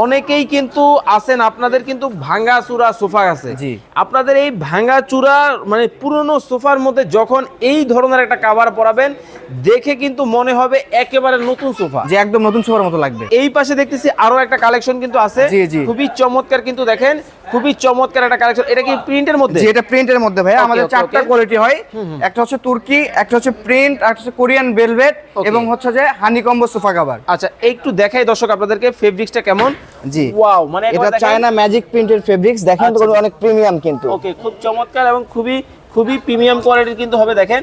অনেকেই কিন্তু আছেন আপনাদের কিন্তু ভাঙ্গা চূড়া সোফা আছে জি। আপনাদের এই ভাঙ্গা চূড়া মানে পুরনো সোফার মধ্যে যখন এই ধরনের একটা কাভার পরাবেন দেখে কিন্তু মনে হবে একেবারে নতুন সোফা যে একদম নতুন সোফার মতো লাগবে এই পাশে দেখতেছি আরও একটা কালেকশন কিন্তু আছে। খুবই চমৎকার কিন্তু দেখেন খুবই চমৎকার একটা কালেকশন এটা কি প্রিন্টের মধ্যে? এটা প্রিন্টের মধ্যে ভাই। আমাদের চারটা কোয়ালিটি হয়। একটা হচ্ছে তুর্কি একটা হচ্ছে প্রিন্ট একটা হচ্ছে কোরিয়ান ভেলভেট এবং হচ্ছে যে হানিকম্বো সোফা কভার আচ্ছা একটু দেখাই দর্শক আপনাদেরকে ফেব্রিক্সটা কেমন? জি। ওয়াও মানে এটা চায়না ম্যাজিক প্রিন্টের ফেব্রিক্স দেখেন তো আচ্ছা। অনেক প্রিমিয়াম কিন্তু। ওকে খুব চমৎকার এবং খুবই খুবই প্রিমিয়াম কোয়ালিটির কিন্তু হবে দেখেন।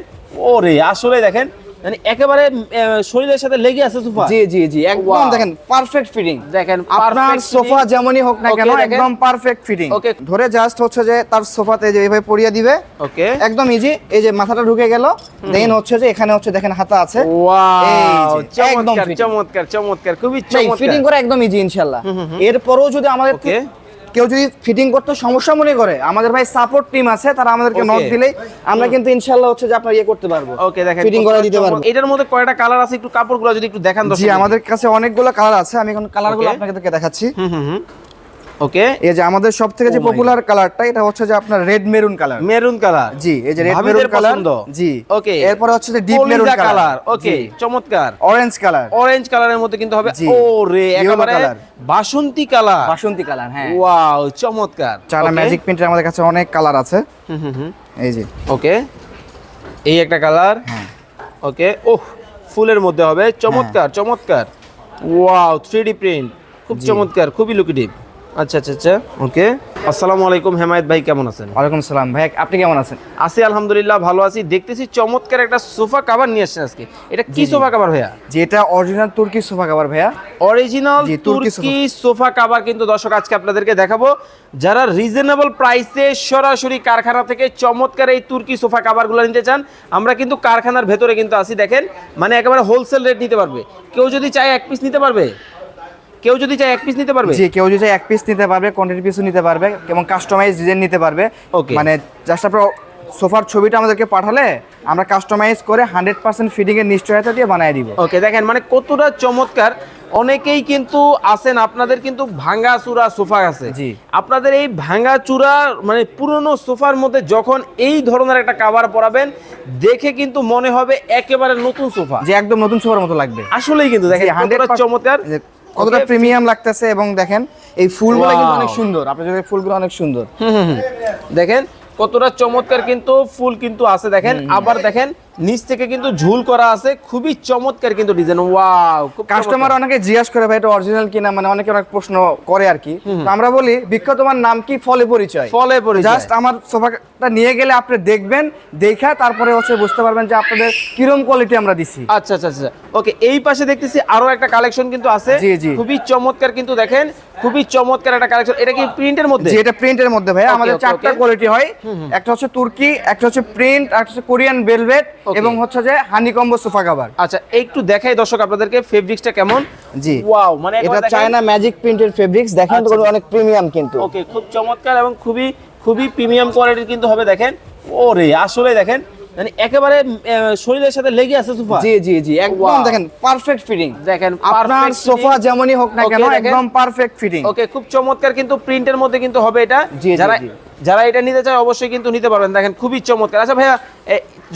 ওরে আসলে দেখেন। মানে একেবারে শরীরের সাথে লেগে আছে সোফা। জি জি জি একদম দেখেন পারফেক্ট ফিটিং দেখেন আপনার সোফা যেমনই হোক না কেন একদম পারফেক্ট ফিটিং Okay. ধরে জাস্ট হচ্ছে যে তার সোফাতে যে এইভাবে পরিয়ে দিবে ওকে একদম ইজি এই যে মাথাটা ঢুকে গেল দেন হচ্ছে যে এখানে হচ্ছে দেখেন হাতা আছে। ওয়াও চমৎকার চমৎকার চমৎকার খুবই ফিটিং চমৎকার। করা একদম ইজি ইনশাআল্লাহ। এরপরও যদি আমাদের. কেউ যদি ফিটিং করতে সমস্যা মনে করে আমাদের ভাই সাপোর্ট টিম আছে তারা আমাদেরকে. নক দিলেই আমরা কিন্তু ইনশাআল্লাহ হচ্ছে যে আপনার ইয়ে করতে পারব। ওকে দেখেন ফিটিং করে দিতে পারব। এটার মধ্যে কয়টা কালার আছে? একটু কাপড়গুলো যদি একটু দেখান জি আমাদের কাছে অনেকগুলো কালার আছে আমি এখন কালারগুলো. আপনাদেরকে দেখাচ্ছি। হুম হুম। ওকে এই যে আমাদের সব থেকে যে Oh পপুলার কালারটা এটা হচ্ছে যে আপনার red maroon colour maroon colour জি এই যে রেড মেরুন কালার জি। ওকে এরপর হচ্ছে যে ডিপ মেরুন কালার ওকে চমৎকার। অরেঞ্জ কালার অরেঞ্জ কালারের মধ্যে কিন্তু হবে। ও রে একেবারে বাসন্তী কালার বাসন্তী কালার হ্যাঁ। ওয়াও চমৎকার। চায়না ম্যাজিক প্রিন্টের আমাদের কাছে অনেক কালার আছে। হুম হুম এই যে। ওকে এই একটা কালার হ্যাঁ। ওকে ওহ ফুলের মধ্যে হবে। চমৎকার চমৎকার। ওয়াও থ্রি প্রিন্ট খুব চমৎকার খুবই লুকেটিভ আচ্ছা আচ্ছা আচ্ছা ওকে। আসসালামু আলাইকুম হেমায়েত ভাই কেমন আছেন? ওয়ালাইকুম সালাম ভাই আপনি কেমন আছেন? আছি আলহামদুলিল্লাহ ভালো আছি। দেখতেছি চমৎকার একটা সোফা কাভার নিয়ে আসছেন আজকে। এটা কি সোফা কাভার ভাইয়া? যে এটা অরিজিনাল তুর্কি সোফা কভার ভাইয়া। অরিজিনাল তুর্কি সোফা। কাভার কিন্তু দর্শক আজকে আপনাদেরকে দেখাবো। যারা রিজনেবল প্রাইসে সরাসরি কারখানা থেকে চমৎকার এই তুর্কি সোফা কাভারগুলো নিতে চান আমরা কিন্তু কারখানার ভেতরে কিন্তু আছি দেখেন। মানে একেবারে হোলসেল রেট নিতে পারবে। কেউ যদি চায় এক পিস নিতে পারবে? কেউ যদি চায় এক পিস নিতে পারবে? জি কেউ যদি চায় এক পিস নিতে পারবে কোয়ান্টিটি পিসও নিতে পারবে এবং কাস্টমাইজ ডিজাইন নিতে পারবে. মানে জাস্ট আপনার সোফার ছবিটা আমাদেরকে পাঠালে আমরা কাস্টমাইজ করে হান্ড্রেড পার্সেন্ট ফিটিংয়ের নিশ্চয়তা দিয়ে বানিয়ে দিব। ওকে দেখেন মানে কতটা চমৎকার। অনেকেই কিন্তু আছেন আপনাদের কিন্তু ভাঙা চূড়া সোফা আছে। জি। আপনাদের এই ভাঙা চূড়া মানে পুরনো সোফার মধ্যে যখন এই ধরনের একটা কাভার পরাবেন দেখে কিন্তু মনে হবে একেবারে নতুন সোফা যে একদম নতুন সোফার মতো লাগবে। আসলেই কিন্তু দেখেন হান্ড্রেড চমৎকার। কতটা প্রিমিয়াম লাগতেছে এবং দেখেন এই ফুলগুলো কিন্তু অনেক সুন্দর। আপনি যদি ফুলগুলো অনেক সুন্দর। দেখেন কতটা চমৎকার কিন্তু ফুল কিন্তু আছে। দেখেন আবার দেখেন নিচ থেকে কিন্তু ঝুল করা আছে খুবই চমৎকার কিন্তু ডিজাইন ওয়াও কাস্টমার অনেকে জিজ্ঞাসা করে ভাই এটা অরিজিনাল কিনা? মানে অনেকে অনেক প্রশ্ন করে আর কি। তো আমরা বলি বিখ্যাত তোমার নাম কি? ফলে পরিচয়। ফলে পরিচয়। জাস্ট আমার সোফাটা নিয়ে গেলে আপনি দেখবেন দেখা তারপরে হচ্ছে বুঝতে পারবেন যে আপনাদের কিরম কোয়ালিটি আমরা দিছি। আচ্ছা আচ্ছা আচ্ছা ওকে এই পাশে দেখতেছি আরও একটা কালেকশন কিন্তু আছে। খুবই চমৎকার কিন্তু দেখেন। খুবই চমৎকার একটা কালেকশন এটা কি প্রিন্টের মধ্যে? যে এটা প্রিন্টের মধ্যে ভাই আমাদের চারটা কোয়ালিটি হয়। একটা হচ্ছে তুর্কি একটা হচ্ছে প্রিন্ট একটা হচ্ছে কোরিয়ান ভেলভেট এবং হচ্ছে যে হানিকম্বো সোফা কভার আচ্ছা একটু দেখাই দর্শক আপনাদেরকে ফেব্রিক্সটা কেমন? জি। ওয়াও মানে এটা চায়না ম্যাজিক প্রিন্টের ফেব্রিক্স দেখেন তো আচ্ছা। অনেক প্রিমিয়াম কিন্তু। ওকে খুব চমৎকার এবং খুবই খুবই প্রিমিয়াম কোয়ালিটির কিন্তু হবে দেখেন। ওরে আসলে দেখেন মানে একেবারে শরীরের সাথে লেগে আছে সোফা? জি জি জি একদম দেখেন পারফেক্ট ফিটিং দেখেন আপনার সোফা যেমনই হোক না কেন একদম পারফেক্ট ফিটিং ওকে খুব চমৎকার কিন্তু প্রিন্টের মধ্যে কিন্তু হবে এটা। যারা যারা এটা নিতে চায় অবশ্যই কিন্তু নিতে পারবেন। দেখেন খুবই চমৎকার। আচ্ছা ভাইয়া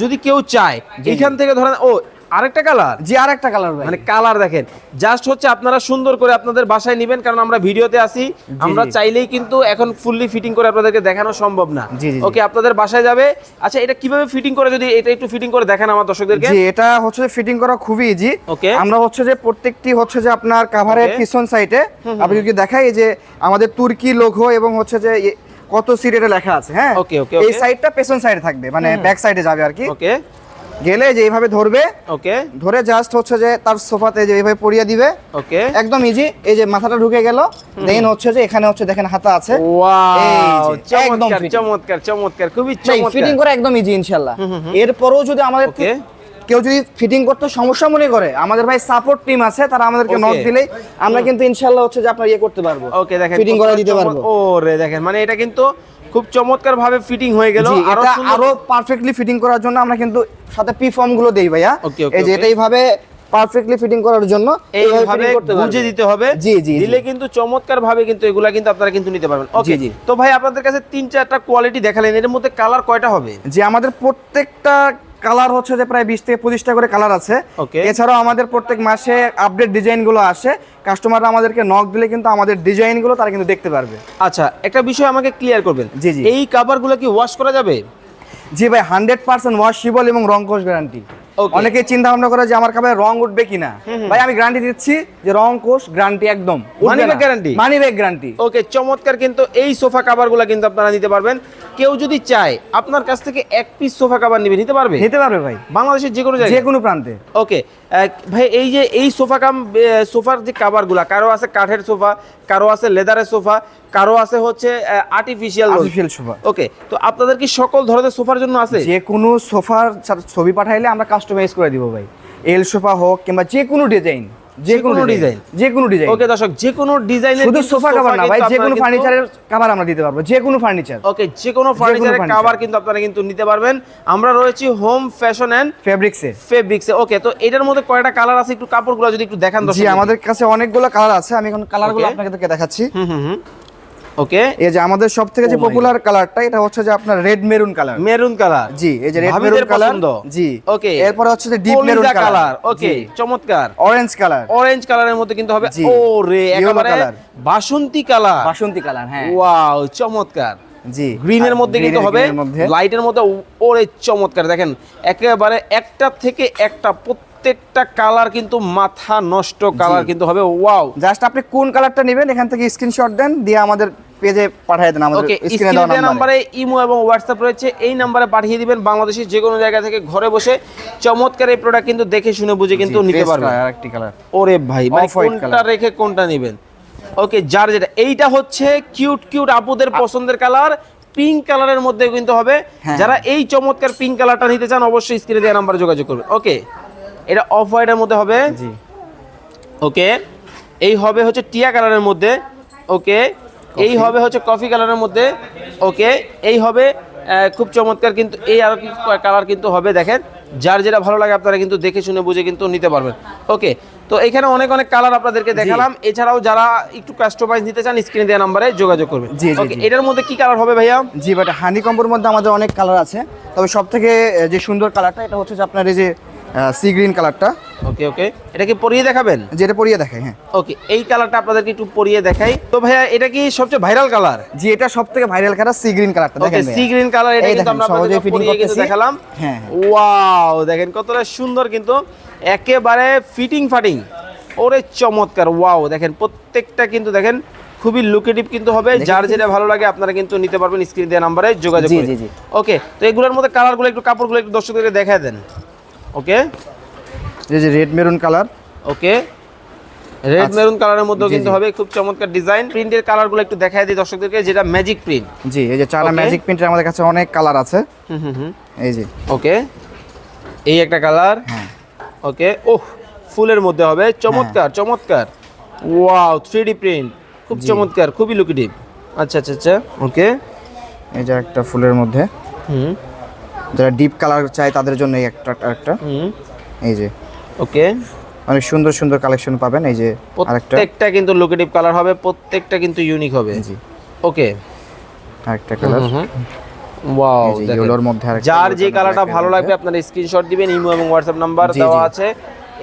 যদি কেউ চায় এখান থেকে ধরেন ও আরেকটা কালার? জি আর একটা কালার ভাই। মানে কালার দেখেন জাস্ট হচ্ছে আপনারা সুন্দর করে আপনাদের বাসায় নেবেন কারণ আমরা ভিডিওতে আসি আমরা চাইলেই কিন্তু এখন ফুললি ফিটিং করে আপনাদেরকে দেখানো সম্ভব না। ওকে আপনাদের বাসায় যাবে। আচ্ছা এটা কীভাবে ফিটিং করে যদি এটা একটু ফিটিং করে দেখান আমার দর্শকদেরকে। জি এটা হচ্ছে ফিটিং করা খুবই ইজি Okay. আমরা হচ্ছে যে প্রত্যেকটি হচ্ছে যে আপনার কাভারের. পিছন সাইডে আপনি যদি দেখাই যে আমাদের তুর্কি লোগো এবং হচ্ছে যে কত সিট এটা লেখা আছে হ্যাঁ? Okay, okay, এই. সাইডটা পেছন সাইডে থাকবে মানে ব্যাক সাইডে যাবে আর কি। ওকে গেলে যে এইভাবে ধরবে ওকে। ধরে জাস্ট হচ্ছে যে তার সোফাতে যে এইভাবে পরিয়ে দিবে। ওকে। একদম ইজি এই যে মাথাটা ঢুকে গেল। দেন হচ্ছে যে এখানে হচ্ছে দেখেন হাতা আছে। ওয়াও চমৎকার চমৎকার চমৎকার খুবই চমৎকার। ফিটিং করে একদম ইজি ইনশাআল্লাহ এরপরও যদি আমাদের. কেউ যদি ফিটিং করতে সমস্যা মনে করে আমাদের ভাই সাপোর্ট টিম আছে তারা আমাদেরকে. নক দিলেই আমরা কিন্তু ইনশাল্লাহ হচ্ছে যে আপনার ইয়ে করতে পারব। ওকে দেখেন ফিটিং করে দিতে পারব। ওরে দেখেন মানে এটা কিন্তু খুব চমৎকার ভাবে ফিটিং হয়ে গেল। আরও এটা আরও পারফেক্টলি ফিটিং করার জন্য আমরা কিন্তু সাথে পি ফর্মগুলো দেই ভাইয়া। এই যে okay. এটা এইভাবে পারফেক্টলি ফিটিং করার জন্য এইভাবে বুঝে দিতে হবে। জি জি দিলে কিন্তু চমৎকার ভাবে কিন্তু এগুলা কিন্তু আপনারা কিন্তু নিতে পারবেন। ওকে জি। তো ভাই আপনাদের কাছে তিন চারটা কোয়ালিটি দেখালেন। এর মধ্যে কালার কয়টা হবে? যে আমাদের প্রত্যেকটা কালার হচ্ছে যে প্রায় বিশ থেকে পঁচিশটা করে কালার আছে. এছাড়াও আমাদের প্রত্যেক মাসে আপডেট ডিজাইনগুলো আসে কাস্টমাররা আমাদেরকে নক দিলে কিন্তু আমাদের ডিজাইনগুলো তারা কিন্তু দেখতে পারবে আচ্ছা একটা বিষয় আমাকে ক্লিয়ার করবেন জি, জি। এই কাভারগুলো কি ওয়াশ করা যাবে জি ভাই হান্ড্রেড পার্সেন্ট ওয়াশেবল এবং রং কোষ গ্যারান্টি. অনেকে চিন্তা ভাবনা করে যে আমার কাপড়ে রং উঠবে কিনা। ভাই আমি গ্যারান্টি দিচ্ছি যে রং কোষ গ্যারান্টি একদম Money back guarantee? Money back guarantee okay চমৎকার কিন্তু এই সোফা কাভারগুলো কিন্তু আপনারা নিতে পারবেন। কেউ যদি চায় আপনার কাছ থেকে এক পিস সোফা কাভার নিবে নিতে পারবে? নিতে পারবে ভাই। বাংলাদেশের যে কোনো যে কোনো প্রান্তে ওকে ভাই এই যে এই সোফা কাম সোফার যে কাভারগুলা কারও আছে কাঠের সোফা কারও আছে লেদারের সোফা কারও আছে হচ্ছে আর্টিফিশিয়াল আর্টিফিশিয়াল সোফা ওকে তো আপনাদের কি সকল ধরনের সোফার জন্য আছে? যে কোনো সোফার ছবি পাঠাইলে আমরা কাস্টমাইজ করে দিব ভাই। এল সোফা হোক কিংবা যে কোনো ডিজাইন যে কোনো ডিজাইন? যে কোনো ডিজাইন ওকে দর্শক যে কোনো ডিজাইনের শুধু সোফা কাভার না ভাই যে কোনো ফার্নিচারের কাভার আমরা দিতে পারব যে কোনো ফার্নিচার ওকে যে কোনো ফার্নিচারের। কাভার কিন্তু আপনারা কিন্তু নিতে পারবেন। আমরা রয়েছি হোম ফ্যাশন এন্ড ফেব্রিক্সে ফেব্রিক্সে ওকে তো এটার মধ্যে কয়টা কালার আছে? একটু কাপড়গুলো যদি একটু দেখান জি দর্শক আমাদের কাছে অনেকগুলো কালার আছে। আমি এখন কালারগুলো. আপনাকে দেখাচ্ছি। হুম হুম। ওকে? এই যে আমাদের সব থেকে যে Oh পপুলার কালারটা এটা হচ্ছে যে আপনার red maroon colour maroon colour জি এই যে রেড মেরুন কালার জি। ওকে এরপরে হচ্ছে যে ডিপ মেরুন কালার ওকে চমৎকার। অরেঞ্জ কালার অরেঞ্জ কালারের মধ্যে কিন্তু হবে। ও রে একেবারে বাসন্তী কালার বাসন্তী কালার হ্যাঁ। ওয়াও চমৎকার। জি। গ্রিনের মধ্যে কিন্তু হবে green এর মধ্যে। লাইটের মধ্যে ওরে চমৎকার। দেখেন একেবারে একটা থেকে একটা প্রত্যেকটা কালার কিন্তু মাথা নষ্ট কালার কিন্তু হবে ওয়াও জাস্ট আপনি কোন কালারটা নেবেন এখান থেকে স্ক্রিনশট দেন দিয়ে আমাদের পেজে পাঠিয়ে দেন আমাদের স্ক্রিনে দেওয়া নাম্বারে ইমো এবং হোয়াটসঅ্যাপ রয়েছে এই নাম্বারে পাঠিয়ে দিবেন বাংলাদেশের যে কোনো জায়গা থেকে ঘরে বসে। চমৎকার এই প্রোডাক্ট কিন্তু দেখে শুনে বুঝে কিন্তু নিতে পারবেন। আরেকটি কালার ওরে ভাই মানে কোনটা রেখে কোনটা নেবেন? ওকে যার যেটা এইটা হচ্ছে কিউট কিউট আপুদের পছন্দের কালার পিঙ্ক কালারের মধ্যে কিন্তু হবে। হ্যাঁ। যারা এই চমৎকার পিঙ্ক কালারটা নিতে চান অবশ্যই স্ক্রিনে দেওয়া নাম্বারে যোগাযোগ করবেন। ওকে এটা অফ হোয়াইটের মধ্যে হবে। জি। ওকে এই হবে হচ্ছে টিয়া কালারের মধ্যে। ওকে এই হবে হচ্ছে কফি কালারের মধ্যে। ওকে এই হবে খুব চমৎকার কিন্তু এই আর কি কালার কিন্তু হবে দেখেন। যার যেটা ভালো লাগে আপনারা কিন্তু দেখে শুনে বুঝে কিন্তু নিতে পারবেন। ওকে তো এখানে অনেক অনেক কালার আপনাদেরকে দেখালাম। এছাড়াও যারা একটু কাস্টমাইজ নিতে চান স্ক্রিনে দেওয়া নাম্বারে যোগাযোগ করবেন। জি, ওকে এটার মধ্যে কি কালার হবে ভাইয়া? জি বাট হানি কম্বোর মধ্যে আমাদের অনেক কালার আছে। তবে সব থেকে যে সুন্দর কালারটা এটা হচ্ছে যে আপনার এই যে সি গ্রিন কালারটা ওকে ওকে এটা কি পরিয়ে দেখাবেন? যেটা পরিয়ে দেখায় হ্যাঁ। ওকে এই কালারটা আপনাদেরকে একটু পরিয়ে দেখাই। তো ভাইয়া এটা কি সবচেয়ে ভাইরাল কালার জি এটা সবথেকে ভাইরাল কালার সি গ্রিন কালারটা দেখেন সি গ্রিন কালার এটা কিন্তু আমরা পরিয়ে কিন্তু করতেছি। দেখালাম। হ্যাঁ, ওয়াও দেখেন কতটা সুন্দর কিন্তু। একেবারে ফিটিং ফাটিং। ওরে চমৎকার ওয়াও দেখেন প্রত্যেকটা কিন্তু দেখেন খুবই লুকেটিভ কিন্তু হবে। যার যেটা ভালো লাগে আপনারা কিন্তু নিতে পারবেন স্ক্রিন দেওয়া নাম্বারে যোগাযোগ করে। জি, জি। ওকে তো এগুলোর মধ্যে কালারগুলো একটু কাপড়গুলো একটু দর্শকদেরকে দেখায় দেন। ওকে এই যে red maroon colour okay red. Maroon কালারের মধ্যেও জি, কিন্তু হবে খুব চমৎকার ডিজাইন প্রিন্টের কালারগুলো একটু দেখায় দিই দর্শকদেরকে যেটা ম্যাজিক প্রিন্ট জি এই যে চারা ম্যাজিক প্রিন্টের আমাদের কাছে অনেক কালার আছে। হুম হুম হুম। এই যে। ওকে এই একটা কালার হ্যাঁ। ওকে ওহ ফুলের মধ্যে হবে চমৎকার চমৎকার। ওয়াও থ্রি প্রিন্ট খুব চমৎকার খুবই লুকেটিভ আচ্ছা আচ্ছা আচ্ছা। ওকে এই যে একটা ফুলের মধ্যে। হুম। যারা ডিপ কালার চায় তাদের জন্য এই একটা একটা এই যে। ওকে। অনেক সুন্দর সুন্দর কালেকশন পাবেন এই যে প্রত্যেকটা কিন্তু লুকেটিভ কালার হবে প্রত্যেকটা কিন্তু ইউনিক হবে। জি। ওকে। আরেকটা কালার ওয়াও এই যে মধ্যে আরেকটা যার যে কালারটা ভালো লাগবে। আপনারা স্ক্রিনশট দিবেন ইমো এবং হোয়াটসঅ্যাপ নাম্বার দেওয়া আছে।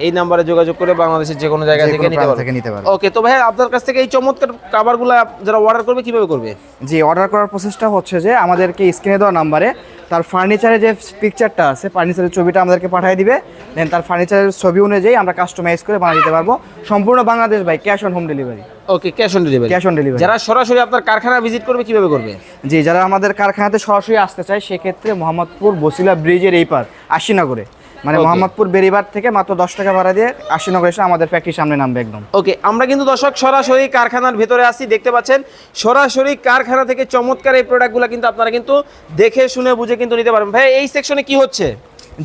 এই নাম্বারে যোগাযোগ করে বাংলাদেশের যে কোনো জায়গা থেকে নিতে প্রান্ত পারবেন। থেকে নিতে পারবে ওকে তো ভাই আপনার কাছ থেকে এই চমৎকার কাভারগুলো যারা অর্ডার করবে কীভাবে করবে? জি অর্ডার করার প্রসেসটা হচ্ছে যে আমাদেরকে স্ক্রিনে দেওয়া নাম্বারে তার ফার্নিচারে যে পিকচারটা আছে ফার্নিচারের ছবিটা আমাদেরকে পাঠিয়ে দিবে। দেন তার ফার্নিচারের ছবি অনুযায়ী আমরা কাস্টমাইজ করে বানিয়ে দিতে পারব। সম্পূর্ণ বাংলাদেশ ভাই cash on home delivery okay cash on delivery cash on delivery যারা সরাসরি আপনার কারখানা ভিজিট করবে কীভাবে করবে? জি যারা আমাদের কারখানাতে সরাসরি আসতে চায় সেক্ষেত্রে মোহাম্মদপুর বসিলা ব্রিজের এই পার আশিনগরে। মানে মোহাম্মদপুর বেরিবার থেকে মাত্র দশ টাকা ভাড়া দিয়ে আশিনগর এসে আমাদের ফ্যাক্টরির সামনে নামবে একদম। ওকে আমরা কিন্তু দর্শক সরাসরি কারখানার ভেতরে আসি দেখতে পাচ্ছেন সরাসরি কারখানা থেকে চমৎকার এই প্রোডাক্টগুলো কিন্তু আপনারা কিন্তু দেখে শুনে বুঝে কিন্তু নিতে পারবেন। ভাই এই সেকশনে কি হচ্ছে?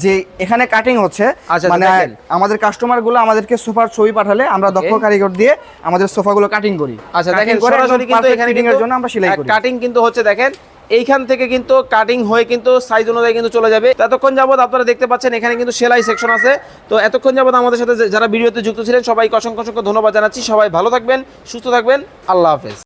যে এখানে কাটিং হচ্ছে। আচ্ছা, মানে আমাদের কাস্টমারগুলো আমাদেরকে সোফার ছবি পাঠালে আমরা দক্ষ কারিগর দিয়ে আমাদের সোফা গুলো কাটিং করি। আচ্ছা দেখেন সরাসরি কিন্তু এখানে কিন্তু এর জন্য আমরা সেলাই করি। কাটিং কিন্তু হচ্ছে দেখেন এইখান থেকে কিন্তু কাটিং হয়ে কিন্তু সাইজ অনুযায়ী কিন্তু চলে যাবে। এতক্ষণ যাবত আপনারা দেখতে পাচ্ছেন, এখানে কিন্তু সেলাই সেকশন আছে। তো এতক্ষণ যাবত আমাদের সাথে যারা ভিডিওতে যুক্ত ছিলেন, সবাইকে অসংখ্য অসংখ্য ধন্যবাদ জানাচ্ছি। সবাই ভালো থাকবেন, সুস্থ থাকবেন। আল্লাহ হাফেজ।